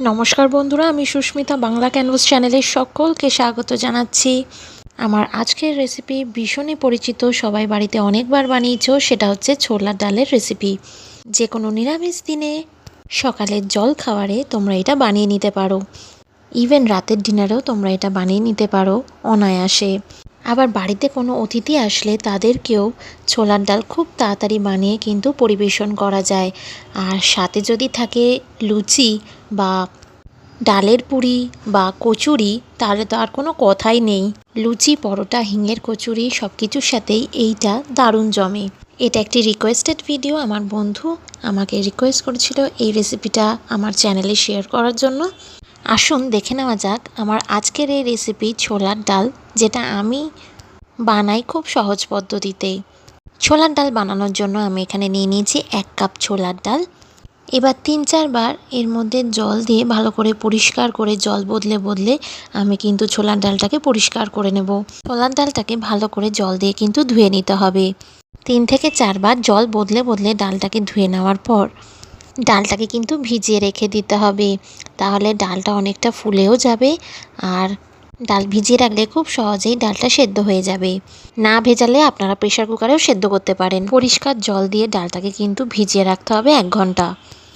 নমস্কার বন্ধুরা, আমি সুস্মিতা বাংলা ক্যানভাস চ্যানেলের সকলকে স্বাগত জানাচ্ছি। আমার আজকের রেসিপি ভীষণই পরিচিত, সবাই বাড়িতে অনেকবার বানিয়েছো, সেটা হচ্ছে ছোলার ডালের রেসিপি যে কোনো নিরামিষ দিনে সকালের জল খাওয়ারে তোমরা এটা বানিয়ে নিতে পারো। ইভেন রাতের ডিনারেও তোমরা এটা বানিয়ে নিতে পারো অনায়াসে। আবার বাড়িতে কোনো অতিথি আসলে তাদেরকেও ছোলার ডাল খুব তাড়াতাড়ি বানিয়ে কিন্তু পরিবেশন করা যায়। আর সাথে যদি থাকে লুচি বা ডালের পুরি বা কচুরি, তাহলে তো আর কোনো কথাই নেই। লুচি, পরোটা, হিঙের কচুরি সব কিছুর সাথেই এইটা দারুণ জমে। এটা একটি রিকোয়েস্টেড ভিডিও আমার বন্ধু আমাকে রিকোয়েস্ট করেছিল এই রেসিপিটা আমার চ্যানেলে শেয়ার করার জন্য। আসুন দেখে নেওয়া যাক আমার আজকের এই রেসিপি ছোলার ডাল, যেটা আমি বানাই খুব সহজ পদ্ধতিতে। ছোলার ডাল বানানোর জন্য আমি এখানে নিয়ে নিয়েছি এক কাপ ছোলার ডাল। এবার তিন চারবার এর মধ্যে জল দিয়ে ভালো করে পরিষ্কার করে জল বদলে বদলে আমি কিন্তু ছোলার ডালটাকে পরিষ্কার করে নেব। ছোলার ডালটাকে ভালো করে জল দিয়ে কিন্তু ধুয়ে নিতে হবে। তিন থেকে চারবার জল বদলে বদলে ডালটাকে ধুয়ে নেওয়ার পর ডালটাকে কিন্তু ভিজিয়ে রেখে দিতে হবে। তাহলে ডালটা অনেকটা ফুলেও যাবে আর ডাল ভিজিয়ে রাখলে খুব সহজেই ডালটা সেদ্ধ হয়ে যাবে। না ভেজালে আপনারা প্রেশার কুকারেও সেদ্ধ করতে পারেন। পরিষ্কার জল দিয়ে ডালটাকে কিন্তু ভিজিয়ে রাখতে হবে এক ঘণ্টা।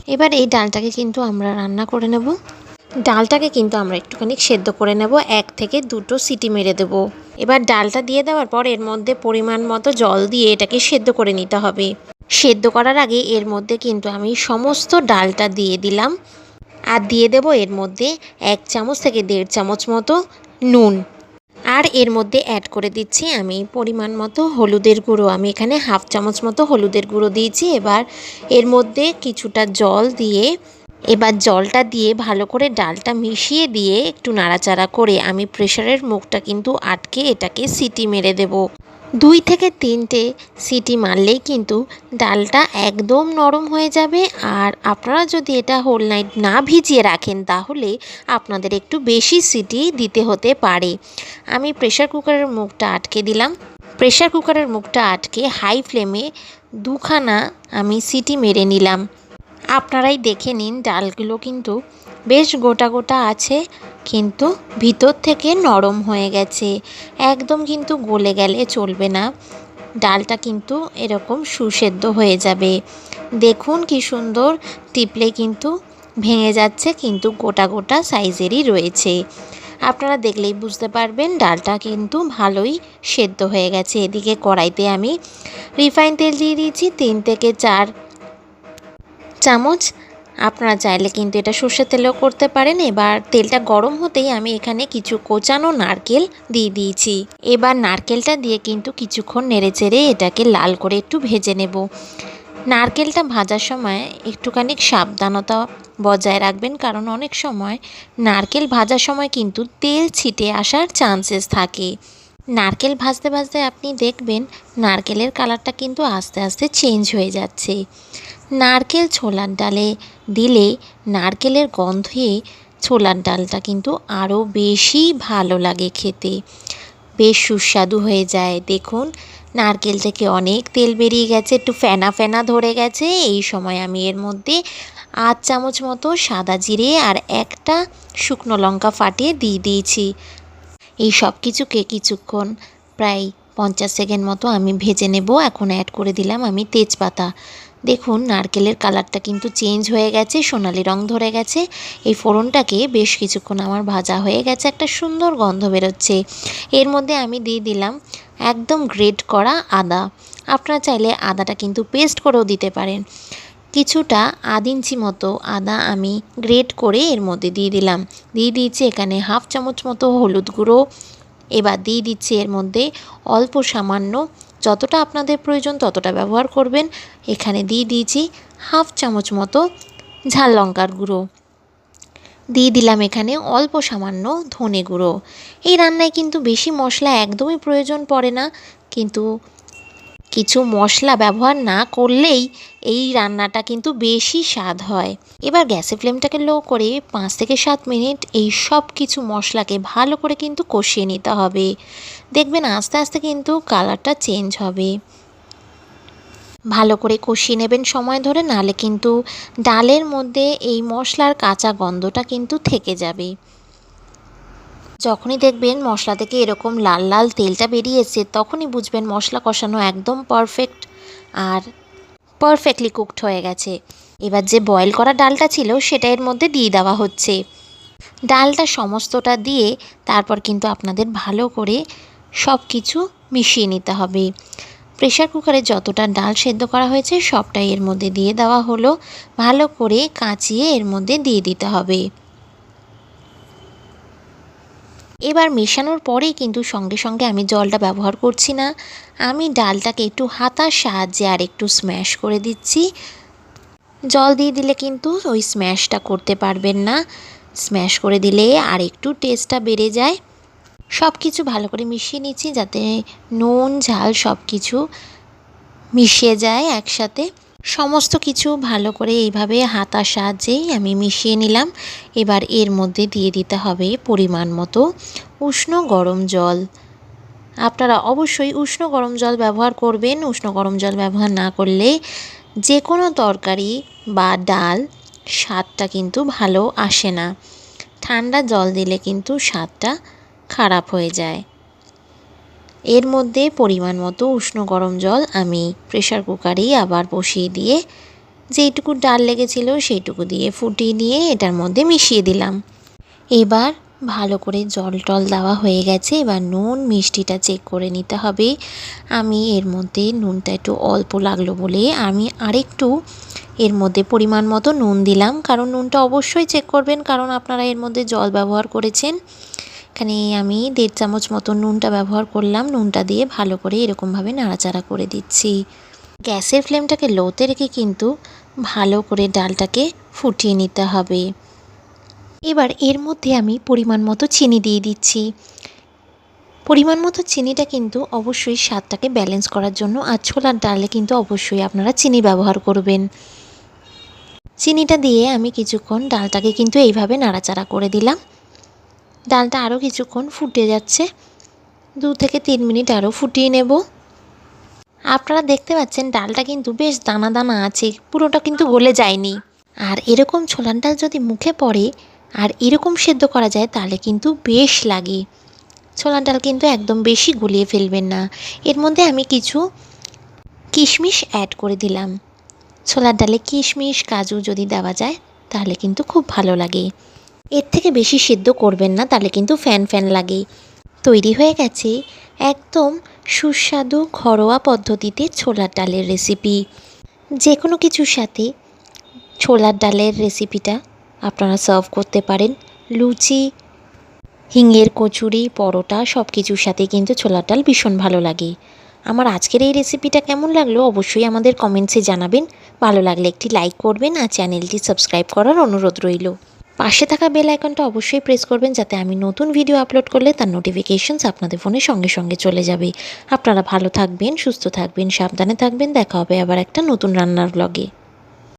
এবার এই ডালটাকে কিন্তু আমরা রান্না করে নেব। ডালটাকে কিন্তু আমরা একটুখানি সেদ্ধ করে নেব, এক থেকে দুটো সিটি মেরে দেব। এবার ডালটা দিয়ে দেওয়ার পর এর মধ্যে পরিমাণ মতো জল দিয়ে এটাকে সেদ্ধ করে নিতে হবে। সেদ্ধ করার আগে এর মধ্যে কিন্তু আমি সমস্ত ডালটা দিয়ে দিলাম। আর দিয়ে দেব এর মধ্যে এক চামচ থেকে দেড় চামচ মতো নুন। আর এর মধ্যে অ্যাড করে দিচ্ছি আমি পরিমাণ মতো হলুদের গুঁড়ো। আমি এখানে হাফ চামচ মতো হলুদের গুঁড়ো দিয়েছি। এবার এর মধ্যে কিছুটা জল দিয়ে এবার জলটা দিয়ে ভালো করে ডালটা মিশিয়ে দিয়ে একটু নাড়াচাড়া করে আমি প্রেশারের মুখটা কিন্তু আটকে এটাকে সিটি মেরে দেব। দুই থেকে তিনটে সিটি মারলেই কিন্তু ডালটা একদম নরম হয়ে যাবে। আর আপনারা যদি এটা হোল নাইট না ভিজিয়ে রাখেন, তাহলে আপনাদের একটু বেশি সিটি দিতে হতে পারে। আমি প্রেশার কুকারের মুখটা আটকে দিলাম। প্রেশার কুকারের মুখটা আটকে হাই ফ্লেমে দুখানা আমি সিটি মেরে নিলাম। আপনারাই দেখে নিন, ডালগুলো কিন্তু বেশ গোটা গোটা আছে। কিন্তু ভিতর থেকে নরম হয়ে গেছে। একদম কিন্তু গলে গেলে চলবে না। ডালটা কিন্তু এরকম সুসেদ্ধ হয়ে যাবে। দেখুন কি সুন্দর, টিপলে কিন্তু ভেঙে যাচ্ছে, কিন্তু গোটা গোটা সাইজেরই রয়েছে। আপনারা দেখলেই বুঝতে পারবেন, ডালটা কিন্তু ভালোই সেদ্ধ হয়ে গেছে। এদিকে কড়াইতে আমি রিফাইন তেল দিয়ে দিয়েছি, তিন থেকে চার চামচ আপনারা চাইলে কিন্তু এটা সর্ষের তেলেও করতে পারেন। এবার তেলটা গরম হতেই আমি এখানে কিছু কোচানো নারকেল দিয়ে দিয়েছি। এবার নারকেলটা দিয়ে কিন্তু কিছুক্ষণ নেড়ে চেড়ে এটাকে লাল করে একটু ভেজে নেব। নারকেলটা ভাজার সময় একটুখানি সাবধানতা বজায় রাখবেন, কারণ অনেক সময় নারকেল ভাজার সময় কিন্তু তেল ছিটে আসার চান্সেস থাকে। নারকেল ভাজতে ভাজতে আপনি দেখবেন নারকেলের কালারটা কিন্তু আস্তে আস্তে চেঞ্জ হয়ে যাচ্ছে। নারকেল ছোলার ডালে দিলে নারকেলের গন্ধে ছোলার ডালটা কিন্তু আরও বেশি ভালো লাগে খেতে। বেশ সুস্বাদু হয়ে যায়। দেখুন, নারকেল থেকে অনেক তেল বেরিয়ে গেছে, একটু ফেনা ফেনা ধরে গেছে। এই সময় আমি এর মধ্যে আধ চামচ মতো সাদা জিরে আর একটা শুকনো লঙ্কা ফাটিয়ে দিয়ে দিয়েছি। এই সব কিছুকে কিছুক্ষণ প্রায় পঞ্চাশ সেকেন্ড মতো আমি ভেজে নেব। এখন অ্যাড করে দিলাম আমি তেজপাতা। দেখুন, নারকেলের কালারটা কিন্তু চেঞ্জ হয়ে গেছে, সোনালি রং ধরে গেছে। এই ফোড়নটাকে বেশ কিছুক্ষণ আমার ভাজা হয়ে গেছে, একটা সুন্দর গন্ধ বেরোচ্ছে। এর মধ্যে আমি দিয়ে দিলাম একদম গ্রেট করা আদা। আপনারা চাইলে আদাটা কিন্তু পেস্ট করেও দিতে পারেন। কিছুটা আধ ইঞ্চি মতো আদা আমি গ্রেট করে এর মধ্যে দিয়ে দিলাম। দিয়ে দিয়েছি এখানে হাফ চামচ মতো হলুদ গুঁড়ো। এবার দিয়ে দিচ্ছি এর মধ্যে অল্প সামান্য, যতটা আপনাদের প্রয়োজন ততটা ব্যবহার করবেন। এখানে দিয়ে দিয়েছি হাফ চামচ মতো ঝাল লঙ্কার গুঁড়ো। দিয়ে দিলাম এখানে অল্প সামান্য ধনে গুঁড়ো। এই রান্নায় কিন্তু বেশি মশলা একদমই প্রয়োজন পড়ে না, কিন্তু কিছু মশলা ব্যবহার না করলেই এই রান্নাটা কিন্তু বেশি স্বাদ হয়। এবার গ্যাসের ফ্লেমটাকে লো করে পাঁচ থেকে সাত মিনিট এই সব কিছু মশলাকে ভালো করে কিন্তু কষিয়ে নিতে হবে। দেখবেন আস্তে আস্তে কিন্তু কালারটা চেঞ্জ হবে। ভালো করে কষিয়ে নেবেন সময় ধরে নাহলে কিন্তু ডালের মধ্যে এই মশলার কাঁচা গন্ধটা কিন্তু থেকে যাবে। যখনই দেখবেন মশলা থেকে এরকম লাল লাল তেলটা বেরিয়েছে, তখনই বুঝবেন মশলা কষানো একদম পারফেক্ট আর পারফেক্টলি কুকড হয়ে গেছে। এবার যে বয়েল করা ডালটা ছিল, সেটা এর মধ্যে দিয়ে দেওয়া হচ্ছে। ডালটা সমস্তটা দিয়ে তারপর কিন্তু আপনাদের ভালো করে সব কিছু মিশিয়ে নিতে হবে। প্রেশার কুকারে যতটা ডাল সেদ্ধ করা হয়েছে, সবটাই এর মধ্যে দিয়ে দেওয়া হলো। ভালো করে কাঁচিয়ে এর মধ্যে দিয়ে দিতে হবে। এবার মেশানোর পরেই কিন্তু সঙ্গে সঙ্গে আমি জলটা ব্যবহার করছি না। আমি ডালটাকে একটু হাতার সাহায্যে আর একটু স্ম্যাশ করে দিচ্ছি। জল দিয়ে দিলে কিন্তু ওই স্ম্যাশটা করতে পারবেন না। স্ম্যাশ করে দিলে আর একটু টেস্টটা বেড়ে যায়। সব কিছু ভালো করে মিশিয়ে নিচ্ছি যাতে নুন, ঝাল সব কিছু মিশিয়ে যায় একসাথে। সমস্ত কিছু ভালো করে এইভাবে হাতার সাহায্যেই আমি মিশিয়ে নিলাম। এবার এর মধ্যে দিয়ে দিতে হবে পরিমাণ মতো উষ্ণ গরম জল। আপনারা অবশ্যই উষ্ণ গরম জল ব্যবহার করবেন। উষ্ণ গরম জল ব্যবহার না করলে যে কোনো তরকারি বা ডাল স্বাদটা কিন্তু ভালো আসে না। ঠান্ডা জল দিলে কিন্তু স্বাদটা খারাপ হয়ে যায়। এর মধ্যে পরিমাণ মতো উষ্ণ গরম জল আমি প্রেশার কুকারেই আবার বসিয়ে দিয়ে যেইটুকু ডাল লেগেছিল সেইটুকু দিয়ে ফুটিয়ে নিয়ে এটার মধ্যে মিশিয়ে দিলাম। এবার ভালো করে জল টল দেওয়া হয়ে গেছে, এবার নুন মিষ্টিটা চেক করে নিতে হবে। আমি এর মধ্যে নুনটা একটু অল্প লাগল বলে আমি আরেকটু এর মধ্যে পরিমাণ মতো নুন দিলাম, কারণ নুনটা অবশ্যই চেক করবেন, কারণ আপনারা এর মধ্যে জল ব্যবহার করেছেন। এখানে আমি দেড় চামচ মতো নুনটা ব্যবহার করলাম। নুনটা দিয়ে ভালো করে এরকমভাবে নাড়াচাড়া করে দিচ্ছি। গ্যাসের ফ্লেমটাকে লোতে রেখে কিন্তু ভালো করে ডালটাকে ফুটিয়ে নিতে হবে। এবার এর মধ্যে আমি পরিমাণ মতো চিনি দিয়ে দিচ্ছি। পরিমাণ মতো চিনিটা কিন্তু অবশ্যই স্বাদটাকে ব্যালেন্স করার জন্য আর ছোলার ডালে কিন্তু অবশ্যই আপনারা চিনি ব্যবহার করবেন। চিনিটা দিয়ে আমি কিছুক্ষণ ডালটাকে কিন্তু এইভাবে নাড়াচাড়া করে দিলাম। ডালটা আরও কিছুক্ষণ ফুটে যাচ্ছে। দু থেকে তিন মিনিট আরও ফুটিয়ে নেব। আপনারা দেখতে পাচ্ছেন ডালটা কিন্তু বেশ দানা দানা আছে, পুরোটা কিন্তু গলে যায়নি। আর এরকম ছোলার ডাল যদি মুখে পড়ে আর এরকম সেদ্ধ করা যায় তাহলে কিন্তু বেশ লাগে। ছোলার ডাল কিন্তু একদম বেশি গুলিয়ে ফেলবেন না। এর মধ্যে আমি কিছু কিশমিশ অ্যাড করে দিলাম। ছোলার ডালে কিশমিশ, কাজু যদি দেওয়া যায় তাহলে কিন্তু খুব ভালো লাগে। এর থেকে বেশি সিদ্ধ করবেন না, তাহলে কিন্তু ফ্যান ফ্যান লাগে তৈরি হয়ে গেছে একদম সুস্বাদু ঘরোয়া পদ্ধতিতে ছোলার ডালের রেসিপি যে কোনো কিছুর সাথে ছোলার ডালের রেসিপিটা আপনারা সার্ভ করতে পারেন। লুচি, হিঙের কচুরি, পরোটা সব কিছুর সাথে কিন্তু ছোলার ডাল ভীষণ ভালো লাগে। আমার আজকের এই রেসিপিটা কেমন লাগল অবশ্যই আমাদের কমেন্টসে জানাবেন। ভালো লাগলে একটি লাইক করবেন আর চ্যানেলটি সাবস্ক্রাইব করার অনুরোধ রইল। পাশে থাকা বেল আইকনটা অবশ্যই প্রেস করবেন যাতে আমি নতুন ভিডিও আপলোড করলে তার নোটিফিকেশনস আপনাদের ফোনে সঙ্গে সঙ্গে চলে যাবে। আপনারা ভালো থাকবেন, সুস্থ থাকবেন, সাবধানে থাকবেন। দেখা হবে আবার একটা নতুন রান্নার ব্লগে